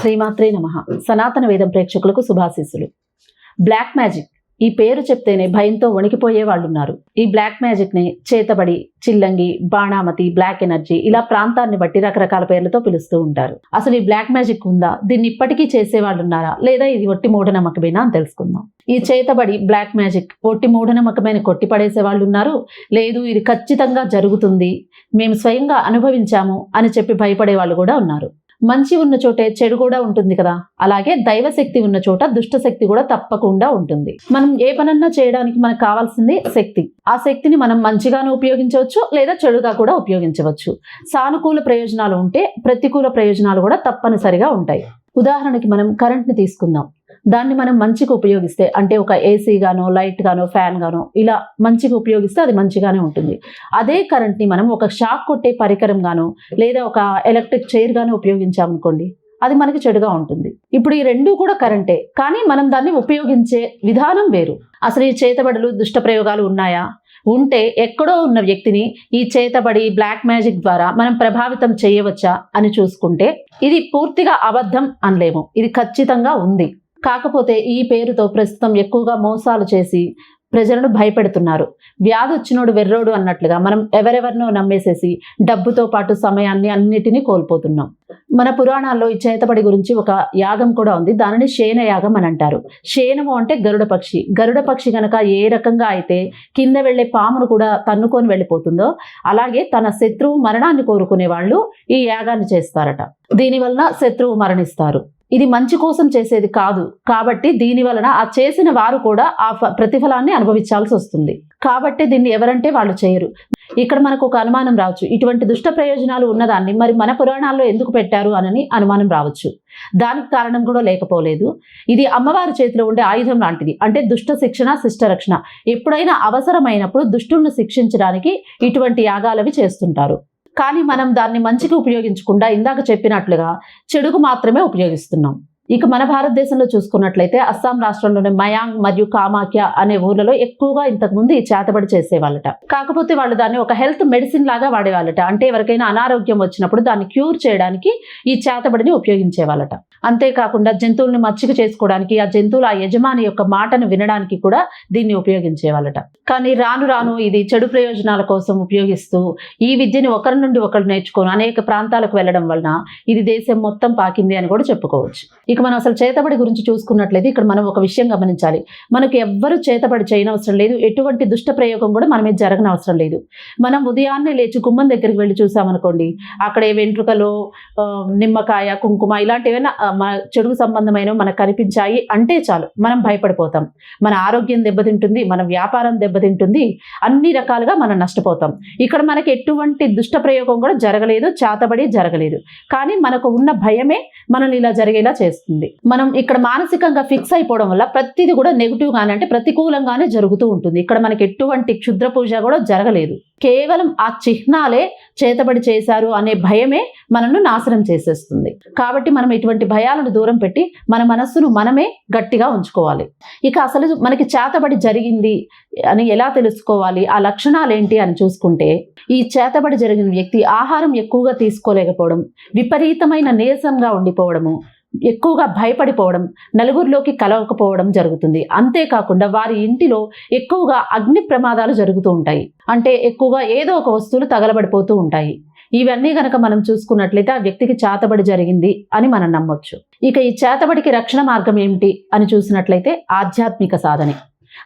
శ్రీమాత్రే నమ. సనాతన వేదం ప్రేక్షకులకు శుభాశీస్సులు. Black magic. ఈ పేరు చెప్తేనే భయంతో వణికిపోయే వాళ్ళు ఉన్నారు ఈ బ్లాక్ మ్యాజిక్ని చేతబడి చిల్లంగి బాణామతి బ్లాక్ ఎనర్జీ ఇలా ప్రాంతాన్ని బట్టి రకరకాల పేర్లతో పిలుస్తూ ఉంటారు. అసలు ఈ బ్లాక్ మ్యాజిక్ ఉందా? దీన్ని ఇప్పటికీ చేసే లేదా ఇది ఒట్టి మూఢనమ్మకమేనా అని తెలుసుకుందాం. ఈ చేతబడి బ్లాక్ మ్యాజిక్ ఒట్టి మూఢనమ్మకమైన కొట్టి పడేసే వాళ్ళు ఉన్నారు లేదు ఇది ఖచ్చితంగా జరుగుతుంది మేము స్వయంగా అనుభవించాము అని చెప్పి భయపడే వాళ్ళు కూడా ఉన్నారు. మంచి ఉన్న చోటే చెడు కూడా ఉంటుంది కదా. అలాగే దైవశక్తి ఉన్న చోట దుష్ట శక్తి కూడా తప్పకుండా ఉంటుంది. మనం ఏ పనన్నా చేయడానికి మనకు కావాల్సింది శక్తి. ఆ శక్తిని మనం మంచిగాను ఉపయోగించవచ్చు లేదా చెడుగా కూడా ఉపయోగించవచ్చు. సానుకూల ప్రయోజనాలు ఉంటే ప్రతికూల ప్రయోజనాలు కూడా తప్పనిసరిగా ఉంటాయి. ఉదాహరణకి మనం కరెంట్ని తీసుకుందాం. దాన్ని మనం మంచిగా ఉపయోగిస్తే అంటే ఒక ఏసీ గానో లైట్ గానో ఫ్యాన్ గానో ఇలా మంచిగా ఉపయోగిస్తే అది మంచిగానే ఉంటుంది. అదే కరెంట్ని మనం ఒక షాక్ కొట్టే పరికరం గానో లేదా ఒక ఎలక్ట్రిక్ చైర్ గానో ఉపయోగించామనుకోండి అది మనకి చెడుగా ఉంటుంది. ఇప్పుడు ఈ రెండు కూడా కరెంటే కానీ మనం దాన్ని ఉపయోగించే విధానం వేరు. అసలు ఈ చేతబడులు దుష్ట ప్రయోగాలు ఉన్నాయా? ఉంటే ఎక్కడో ఉన్న వ్యక్తిని ఈ చేతబడి బ్లాక్ మ్యాజిక్ ద్వారా మనం ప్రభావితం చేయవచ్చా అని చూసుకుంటే ఇది పూర్తిగా అబద్ధం అనలేము. ఇది ఖచ్చితంగా ఉంది. కాకపోతే ఈ పేరుతో ప్రస్తుతం ఎక్కువగా మోసాలు చేసి ప్రజలను భయపెడుతున్నారు. వ్యాధి వచ్చినోడు వెర్రోడు అన్నట్లుగా మనం ఎవరెవరినో నమ్మేసేసి డబ్బుతో పాటు సమయాన్ని అన్నిటినీ కోల్పోతున్నాం. మన పురాణాల్లో ఈ చేతబడి గురించి ఒక యాగం కూడా ఉంది. దానిని శేన యాగం అని అంటారు. శేనము అంటే గరుడ పక్షి. గరుడ పక్షి గనక ఏ రకంగా అయితే కింద వెళ్ళే పామును కూడా తన్నుకొని వెళ్ళిపోతుందో అలాగే తన శత్రువు మరణాన్ని కోరుకునే వాళ్ళు ఈ యాగాన్ని చేస్తారట. దీనివల్ల శత్రువు మరణిస్తారు. ఇది మంచి కోసం చేసేది కాదు. కాబట్టి దీని వలన ఆ చేసిన వారు కూడా ఆ ఫ- ప్రతిఫలాన్ని అనుభవించాల్సి వస్తుంది. కాబట్టి దీన్ని ఎవరంటే వాళ్ళు చేయరు. ఇక్కడ మనకు ఒక అనుమానం రావచ్చు. ఇటువంటి దుష్ట ప్రయోజనాలు ఉన్నదాన్ని మరి మన పురాణాల్లో ఎందుకు పెట్టారు అనని అనుమానం రావచ్చు. దానికి కారణం కూడా లేకపోలేదు. ఇది అమ్మవారి చేతిలో ఉండే ఆయుధం లాంటిది. అంటే దుష్ట శిక్షణ శిష్ట రక్షణ. ఎప్పుడైనా అవసరమైనప్పుడు దుష్టులను శిక్షించడానికి ఇటువంటి యాగాలవి చేస్తుంటారు. కానీ మనం దాన్ని మంచిగా ఉపయోగించకుండా ఇందాక చెప్పినట్లుగా చెడుకు మాత్రమే ఉపయోగిస్తున్నాం. ఇక మన భారతదేశంలో చూసుకున్నట్లయితే అస్సాం రాష్ట్రంలోని మయాంగ్ మరియు కామాఖ్య అనే ఊర్లలో ఎక్కువగా ఇంతకుముందు ఈ చేతబడి చేసేవాళ్ళట. కాకపోతే వాళ్ళు దాన్ని ఒక హెల్త్ మెడిసిన్ లాగా వాడేవాళ్ళట. అంటే ఎవరికైనా అనారోగ్యం వచ్చినప్పుడు దాన్ని క్యూర్ చేయడానికి ఈ చేతబడిని ఉపయోగించేవాళ్ళట. అంతేకాకుండా జంతువుల్ని మచ్చిక చేసుకోవడానికి ఆ జంతువుల ఆ యజమాని యొక్క మాటను వినడానికి కూడా దీన్ని ఉపయోగించేవాళ్ళట. కానీ రాను రాను ఇది చెడు ప్రయోజనాల కోసం ఉపయోగిస్తూ ఈ విద్యని ఒకరి నుండి ఒకరు నేర్చుకొని అనేక ప్రాంతాలకు వెళ్ళడం వలన ఇది దేశం మొత్తం పాకింది అని కూడా చెప్పుకోవచ్చు. ఇక మనం అసలు చేతబడి గురించి చూసుకున్నట్లయితే ఇక్కడ మనం ఒక విషయం గమనించాలి. మనకు ఎవ్వరు చేతబడి చేయనవసరం లేదు. ఎటువంటి దుష్ట ప్రయోగం కూడా మన మీద జరగనవసరం లేదు. మనం ఉదయాన్నే లేచి గుమ్మం దగ్గరికి వెళ్ళి చూసామనుకోండి అక్కడ వెంట్రుకలు వెంట్రుకలో నిమ్మకాయ కుంకుమ ఇలాంటివైనా ఆ, మన చెడుకు సంబంధమైనవి మనకు కనిపించాయి అంటే చాలు మనం భయపడిపోతాం. మన ఆరోగ్యం దెబ్బతింటుంది మన వ్యాపారం దెబ్బతింటుంది అన్ని రకాలుగా మనం నష్టపోతాం. ఇక్కడ మనకి ఎటువంటి దుష్ట ప్రయోగం కూడా జరగలేదు చేతబడి జరగలేదు. కానీ మనకు ఉన్న భయమే మనల్ని ఇలా జరిగేలా చేస్తుంది. మనం ఇక్కడ మానసికంగా ఫిక్స్ అయిపోవడం వల్ల ప్రతిదీ కూడా నెగిటివ్ గానే అంటే ప్రతికూలంగానే జరుగుతూ ఉంటుంది. ఇక్కడ మనకి ఎటువంటి క్షుద్ర పూజ కూడా జరగలేదు. కేవలం ఆ చిహ్నాలే చేతబడి చేశారు అనే భయమే మనల్ని నాశనం చేసేస్తుంది. కాబట్టి మనం ఇటువంటి భయాలను దూరం పెట్టి మన మనస్సును మనమే గట్టిగా ఉంచుకోవాలి. ఇక అసలు మనకి చేతబడి జరిగింది అని ఎలా తెలుసుకోవాలి? ఆ లక్షణాలు ఏంటి అని చూసుకుంటే ఈ చేతబడి జరిగిన వ్యక్తి ఆహారం ఎక్కువగా తీసుకోలేకపోవడం విపరీతమైన నీరసంగా ఉండిపోవడము ఎక్కువగా భయపడిపోవడం నలుగురిలోకి కలవకపోవడం జరుగుతుంది. అంతేకాకుండా వారి ఇంటిలో ఎక్కువగా అగ్ని ప్రమాదాలు జరుగుతూ ఉంటాయి. అంటే ఎక్కువగా ఏదో ఒక వస్తువులు తగలబడిపోతూ ఉంటాయి. ఇవన్నీ గనక మనం చూసుకున్నట్లయితే ఆ వ్యక్తికి చేతబడి జరిగింది అని మనం నమ్మొచ్చు. ఇక ఈ చేతబడికి రక్షణ మార్గం ఏమిటి అని చూసినట్లయితే ఆధ్యాత్మిక సాధనే.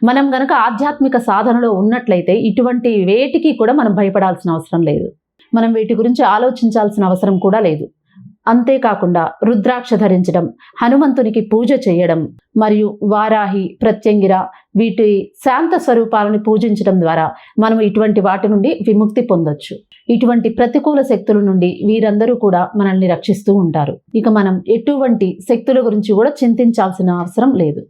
మనం గనక ఆధ్యాత్మిక సాధనలో ఉన్నట్లయితే ఇటువంటి వేటికి కూడా మనం భయపడాల్సిన అవసరం లేదు. మనం వీటి గురించి ఆలోచించాల్సిన అవసరం కూడా లేదు. అంతేకాకుండా రుద్రాక్ష ధరించడం హనుమంతునికి పూజ చేయడం మరియు వారాహి ప్రత్యంగిర వీటి శాంత స్వరూపాలను పూజించడం ద్వారా మనం ఇటువంటి వాటి నుండి విముక్తి పొందొచ్చు. ఇటువంటి ప్రతికూల శక్తుల నుండి వీరందరూ కూడా మనల్ని రక్షిస్తూ ఉంటారు. ఇక మనం ఎటువంటి శక్తుల గురించి కూడా చింతించాల్సిన అవసరం లేదు.